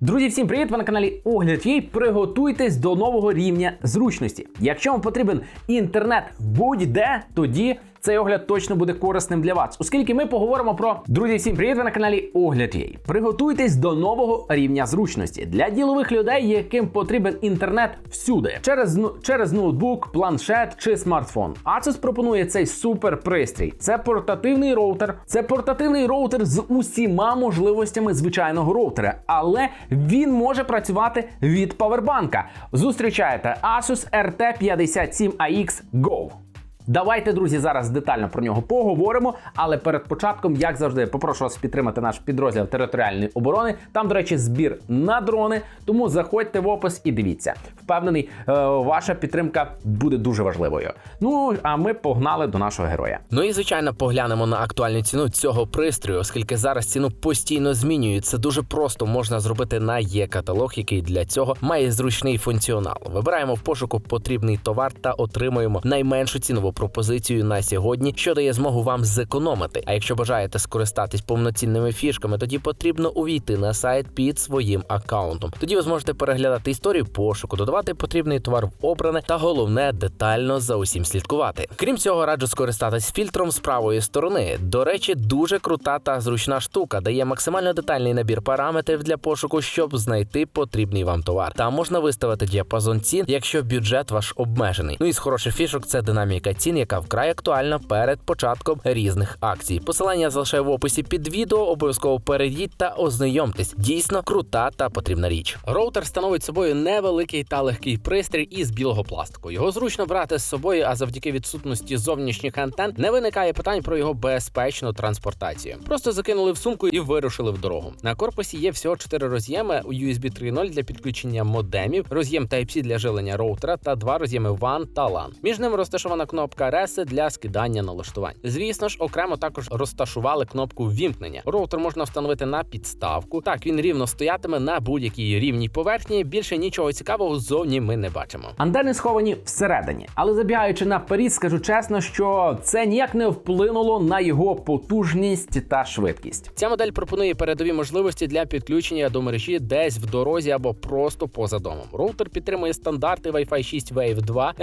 Друзі, всім привіт! Ви на каналі Огляд Єй. Приготуйтесь до нового рівня зручності. Якщо вам потрібен інтернет будь-де, тоді цей огляд точно буде корисним для вас, оскільки ми поговоримо про друзі, всім привіт! Ви на каналі Огляд Єй. Приготуйтесь до нового рівня зручності для ділових людей, яким потрібен інтернет всюди, через ну- через ноутбук, планшет чи смартфон. Asus пропонує цей супер пристрій. Це портативний роутер. Це портативний роутер з усіма можливостями звичайного роутера, але він може працювати від павербанка. Зустрічаєте Asus RT57AX Go. Давайте, друзі, зараз детально про нього поговоримо. Але перед початком, як завжди, попрошу вас підтримати наш підрозділ територіальної оборони. Там, до речі, збір на дрони. Тому заходьте в опис і дивіться. Впевнений, е, ваша підтримка буде дуже важливою. Ну а ми погнали до нашого героя. Ну і звичайно поглянемо на актуальну ціну цього пристрою, оскільки зараз ціну постійно змінюють. Це дуже просто можна зробити на є-каталог, який для цього має зручний функціонал. Вибираємо в пошуку потрібний товар та отримуємо найменшу цінову пропозицію на сьогодні, що дає змогу вам зекономити. А якщо бажаєте скористатись повноцінними фішками, тоді потрібно увійти на сайт під своїм аккаунтом. Тоді ви зможете переглядати історію пошуку, додавати потрібний товар в обране та головне детально за усім слідкувати. Крім цього, раджу скористатись фільтром з правої сторони. До речі, дуже крута та зручна штука, дає максимально детальний набір параметрів для пошуку, щоб знайти потрібний вам товар. Там можна виставити діапазон цін, якщо бюджет ваш обмежений. Ну і з хороших фішок це динаміка цін, яка вкрай актуальна перед початком різних акцій. Посилання залишаю в описі під відео. Обов'язково перейдіть та ознайомтесь. Дійсно крута та потрібна річ. Роутер становить собою невеликий та легкий пристрій із білого пластику. Його зручно брати з собою, а завдяки відсутності зовнішніх антен не виникає питань про його безпечну транспортацію. Просто закинули в сумку і вирушили в дорогу. На корпусі є всього 4 роз'єми у USB 3.0 для підключення модемів, роз'єм Type-C для жилення роутера та два роз'єми WAN та LAN. Між ними розташована кнопка Reset для скидання налаштувань. Звісно ж, окремо також розташували кнопку ввімкнення. Роутер можна встановити на підставку. Так він рівно стоятиме на будь-якій рівній поверхні. Більше нічого цікавого ззовні ми не бачимо. Антени сховані всередині, але забігаючи наперед, скажу чесно, що це ніяк не вплинуло на його потужність та швидкість. Ця модель пропонує передові можливості для підключення до мережі десь в дорозі або просто поза домом. Роутер підтримує стандарти Wi-Fi 6 Wave 2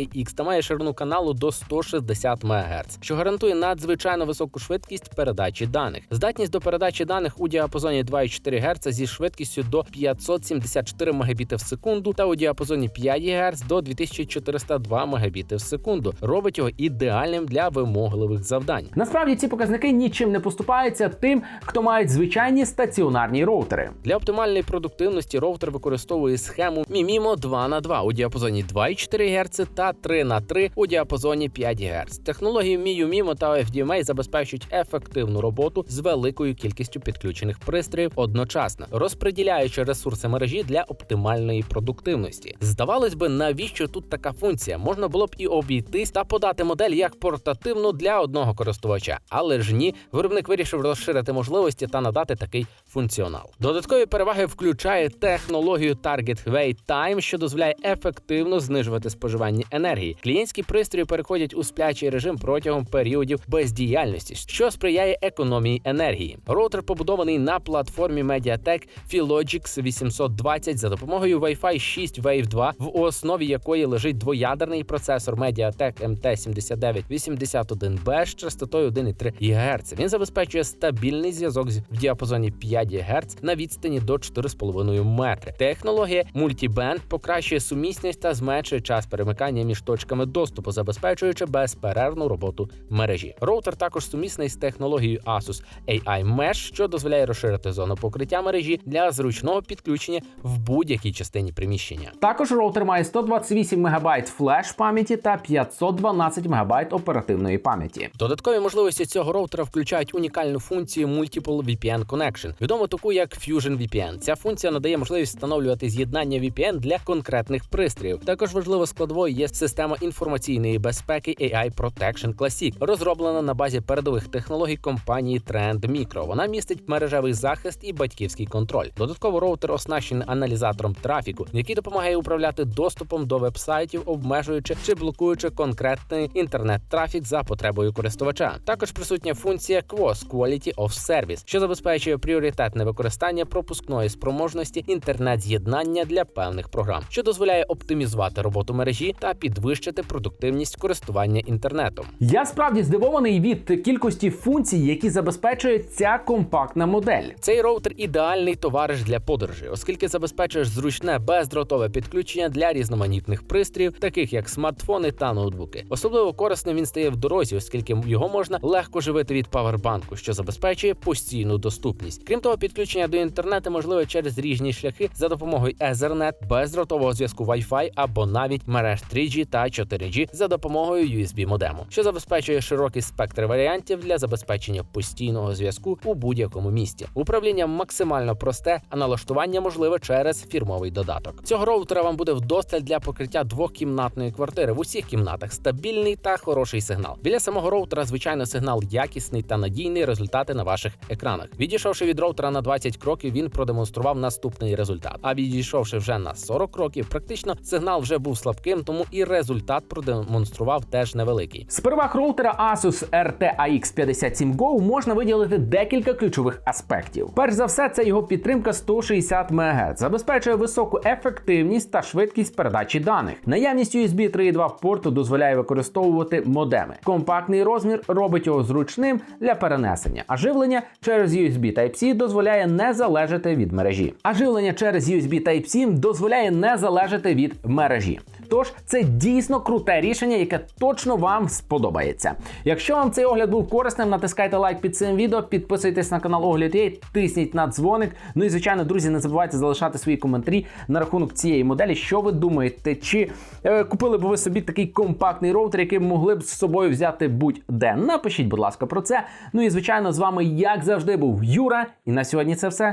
802.11ax та має ширину каналу до 160 МГц, що гарантує надзвичайно високу швидкість передачі даних. Здатність до передачі даних у діапазоні 2,4 Гц зі швидкістю до 574 Мбіт в секунду та у діапазоні 5 Гц до 2402 Мбіт в секунду. Робить його ідеальним для вимогливих завдань. Насправді ці показники нічим не поступаються тим, хто мають звичайні стаціонарні роутери. Для оптимальної продуктивності роутер використовує схему Mimimo 2 на 2 у діапазоні 2,4 Гц та 3 на 3 у діапазоні 5 Гц. Технології Miu Mimo та FDMA забезпечують ефективну роботу з великою кількістю підключених пристроїв одночасно, розподіляючи ресурси мережі для оптимальної продуктивності. Здавалось би, навіщо тут така функція? Можна було б і обійтись та подати модель як портативну для одного користувача, але ж ні, виробник вирішив розширити можливості та надати такий функціонал. Додаткові переваги включає технологію Target Wait Time, що дозволяє ефективно знижувати споживання енергії. Клієнтські пристрої переходять у сплячий режим протягом періодів бездіяльності, що сприяє економії енергії. Роутер побудований на платформі MediaTek Philogix 820 за допомогою Wi-Fi 6 Wave 2, в основі якої лежить двоядерний процесор MediaTek MT7981B з частотою 1,3 ГГц. Він забезпечує стабільний зв'язок в діапазоні 5 ГГц на відстані до 4,5 метри. Технологія Multiband покращує сумісність та зменшує час перемикання між точками доступу, забезпечуючи безперервну роботу мережі. Роутер також сумісний з технологією Asus AI Mesh, що дозволяє розширити зону покриття мережі для зручного підключення в будь-якій частині приміщення. Також роутер має 128 МБ флеш пам'яті та 512 МБ оперативної пам'яті. Додаткові можливості цього роутера включають унікальну функцію Multiple VPN Connection, відому таку як Fusion VPN. Ця функція надає можливість встановлювати з'єднання VPN для конкретних пристроїв. Також важливо складовою є система інформаційної безпеки AI Protection Classic, розроблена на базі передових технологій компанії Trend Micro. Вона містить мережевий захист і батьківський контроль. Додатково роутер оснащений аналізатором трафіку, який допомагає управляти доступом до веб-сайтів, обмежуючи чи блокуючи конкретний інтернет-трафік за потребою користувача. Також присутня функція QoS – Quality of Service, що забезпечує пріоритетне використання пропускної спроможності інтернет-з'єднання для певних програм, що дозволяє оптимізувати роботу мережі та підвищити продуктивність користування інтернетом. Я справді здивований від кількості функцій, які забезпечує ця компактна модель. Цей роутер ідеальний товариш для подорожі, оскільки забезпечує зручне бездротове підключення для різноманітних пристроїв, таких як смартфони та ноутбуки. Особливо корисним він стає в дорозі, оскільки його можна легко живити від павербанку, що забезпечує постійну доступність. Крім того, підключення до інтернету можливе через різні шляхи за допомогою Ethernet, бездротового зв'язку Wi-Fi або навіть мереж 3G та 4G за допомогою USB модему, що забезпечує широкий спектр варіантів для забезпечення постійного зв'язку у будь-якому місті. Управління максимально просте, а налаштування можливе через фірмовий додаток. Цього роутера вам буде вдосталь для покриття двохкімнатної квартири в усіх кімнатах. Стабільний та хороший сигнал. Біля самого роутера, звичайно, сигнал якісний та надійний. Результати на ваших екранах. Відійшовши від роутера на 20 кроків, він продемонстрував наступний результат. А відійшовши вже на 40 кроків, практично сигнал вже був слабким, тому і результат продемонстрував теж невеликий. З переваг роутера Asus RTAX 57 Go можна виділити декілька ключових аспектів. Перш за все, це його підтримка 160 МГц, забезпечує високу ефективність та швидкість передачі даних. Наявність USB 3.2 порту дозволяє використовувати модеми. Компактний розмір робить його зручним для перенесення. А живлення через USB Type-C дозволяє не залежати від мережі. А живлення через USB Type-C дозволяє не залежати від мережі. Тож це дійсно круте рішення, яке точно вам сподобається. Якщо вам цей огляд був корисним, натискайте лайк під цим відео, підписуйтесь на канал Огляд UA, тисніть на дзвоник. Ну і звичайно, друзі, не забувайте залишати свої коментарі на рахунок цієї моделі. Що ви думаєте? Чи е, купили б ви собі такий компактний роутер, який могли б з собою взяти будь-де? Напишіть, будь ласка, про це. Ну і звичайно, з вами, як завжди, був Юра. І на сьогодні це все.